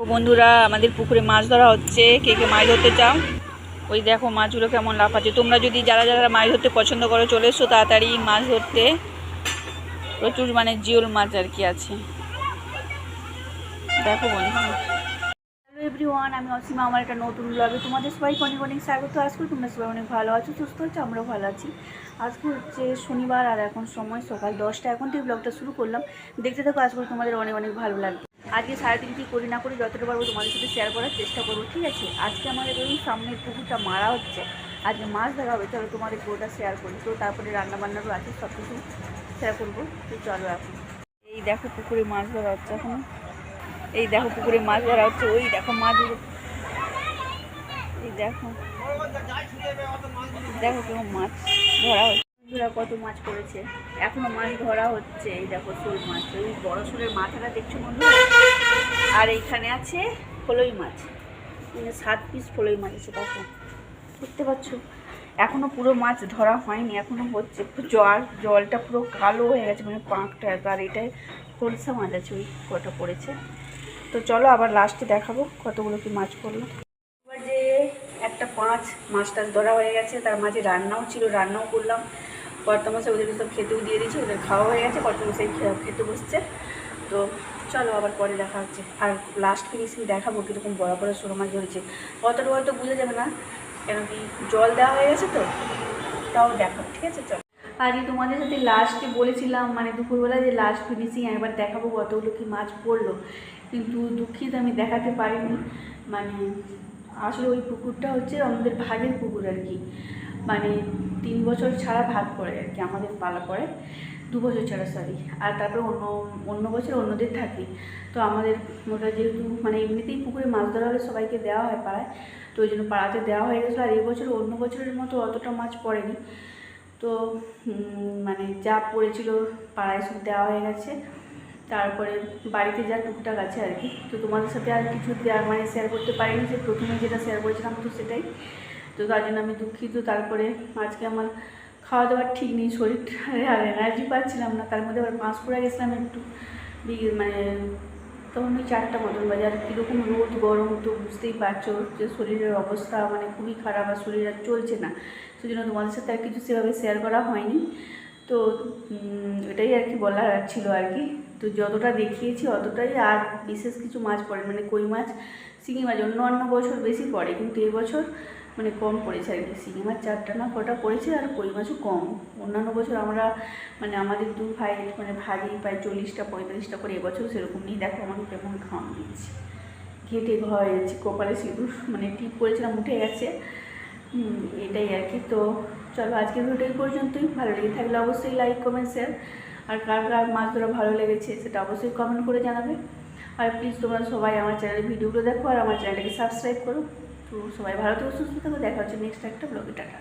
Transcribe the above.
ও বন্ধুরা, আমাদের পুকুরে মাছ ধরা হচ্ছে। কে কে মাছ ধরতে চাও? ওই দেখো মাছগুলো কেমন লাফাচ্ছে। তোমরা যদি যারা যারা মাছ ধরতে পছন্দ করো, চলে এসো তাড়াতাড়ি মাছ ধরতে। প্রচুর মানে জিওল মাছ আর কি আছে। দেখো বন্ধু এভরিওয়ান আমি অসীমা, আমার একটা নতুন ব্লগে তোমাদের সবাইকে অনেক অনেক স্বাগত। আজকে তোমরা সবাই অনেক ভালো আছো, সুস্থ হচ্ছে আমরাও ভালো আছি। আজকে হচ্ছে শনিবার আর এখন সময় সকাল দশটা। এখন থেকে ব্লগটা শুরু করলাম। দেখতে থাকো আজকে তোমাদের অনেক অনেক ভালো লাগবে। আজকে সারাদিন কী করি না করি যতটা পারব তোমাদের সাথে শেয়ার করার চেষ্টা করব, ঠিক আছে? আজকে আমাদের ওই সামনের পুকুরটা মারা হচ্ছে। আজকে মাছ ধরা হবে চলো তোমাদের পুরোটা শেয়ার করি। তো তারপরে রান্না বান্নারও আছে সব কিছু শেয়ার করব। তো চলো এখন। এই দেখো পুকুরে মাছ ধরা হচ্ছে এখন। এই দেখো পুকুরে মাছ ধরা হচ্ছে, ওই দেখো মাছ এই দেখো। দেখো কেমন মাছ ধরা হচ্ছে। বন্ধুরা কত মাছ পড়েছে? এখনও মাছ ধরা হচ্ছে। এই দেখো শোল মাছ। ওই বড় শোলের মাথাটা দেখছ বন্ধুরা? আর এইখানে আছে ফলই মাছ। মানে সাত পিস ফলই মাছ আছে, দেখো। দেখতে পাচ্ছ? এখনও পুরো মাছ ধরা হয়নি, এখনও হচ্ছে জল, জলটা পুরো কালো হয়ে গেছে মানে পাঁকটা আর এটাই খোলসা মাছ আছে, ওই কটা পড়েছে। তো চলো আবার লাস্টে দেখাবো কতগুলো কি মাছ পড়ল। যে একটা পাঁচ মাছ টাছ ধরা হয়ে গেছে, তার মাঝে রান্নাও ছিল, রান্নাও করলাম। কর্তামশাই ওদেরকে সব খেতেও দিয়ে দিয়েছি, ওদের খাওয়া হয়ে গেছে কর্তামশাই খেতে বসছে। তো চলো আবার পরে দেখা হচ্ছে। আর লাস্ট ফিনিশিং দেখাবো কীরকম বড় বড় সরো মাছ ধরেছে কতটা হয়তো বোঝা যাবে না। কেন কি জল দেওয়া হয়ে গেছে তো? তাও দেখাবো, ঠিক আছে? চলো। আজকে তোমাদের সাথে লাস্টে বলেছিলাম মানে দুপুরবেলা যে লাস্ট ফিনিশিং একবার দেখাবো কতগুলো কি মাছ পড়ল। কিন্তু দুঃখিত আমি দেখাতে পারিনি। মানে আসলে ওই পুকুরটা হচ্ছে আমাদের ভাগের পুকুর আর কি। মানে তিন বছর ছাড়া ভাগ পড়ে আর কি, আমাদের পালা পড়ে দু বছর ছাড়া সরি আর তারপরে অন্য অন্য বছর অন্যদের থাকি। তো আমাদের ওটা যেহেতু মানে এমনিতেই পুকুরে মাছ ধরা হলে সবাইকে দেওয়া হয় পাড়ায়, তো ওই জন্য পাড়াতে দেওয়া হয়ে গেছিল। আর এই বছর অন্য বছরের মতো অতটা মাছ পড়েনি। তো মানে যা পড়েছিল পাড়ায় সব দেওয়া হয়ে গেছে। তারপরে বাড়িতে যা টুকটাক আছে আর কি। তো তোমাদের সাথে আর কিছু মানে শেয়ার করতে পারিনি যে প্রথমে যেটা শেয়ার করেছিলাম তো সেটাই। তো তার জন্য আমি দুঃখিত। তারপরে আজকে আমার খাওয়া দাওয়ার ঠিক নেই শরীরটা আর এনার্জি পাচ্ছিলাম না। তার মধ্যে আবার পাঁশকুড়া গেছিলাম একটু। মানে তখন ওই চারটা মতন বাজে। আর কীরকম রোদ, গরম তো বুঝতেই পারছ যে শরীরের অবস্থা মানে খুবই খারাপ আর শরীর আর চলছে না। সেজন্য তোমাদের সাথে আর কিছু সেভাবে শেয়ার করা হয়নি। তো এটাই আর কি বলার ছিল আর কি। তো যতটা দেখিয়েছি অতটাই আর বিশেষ কিছু মাছ পড়ে মানে কই মাছ, শিঙি মাছ অন্য অন্য বছর বেশি পড়ে। কিন্তু এবছর মানে কম পড়েছে আর কি। শিঙি মাছ চারটা না কটা পড়েছে আর কই মাছও কম। অন্যান্য বছর আমরা মানে আমাদের দু ভাই মানে ভাগই প্রায় চল্লিশটা, পঁয়তাল্লিশটা করে এবছর সেরকম নেই। দেখো আমাকে কেমন খাওয়ান দিচ্ছি। ঘেটে ঘ হয়ে যাচ্ছে কপালে সিঁদুর মানে টিপ করেছিলাম, উঠে গেছে। এটাই আর কি। তো চলো আজকের ভিডিও পর্যন্তই। ভালো লেগে থাকলে অবশ্যই লাইক কমেন্ট শেয়ার আর কার কার মাছ ধরা ভালো লেগেছে সেটা অবশ্যই কমেন্ট করে জানাবে। আর প্লিজ তোমরা সবাই আমার চ্যানেলের ভিডিওগুলো দেখো আর আমার চ্যানেলটাকে সাবস্ক্রাইব করো। তো সবাই ভালো থেকো সুস্থ থাকো দেখা হচ্ছে নেক্সট একটা ব্লগে টাটা।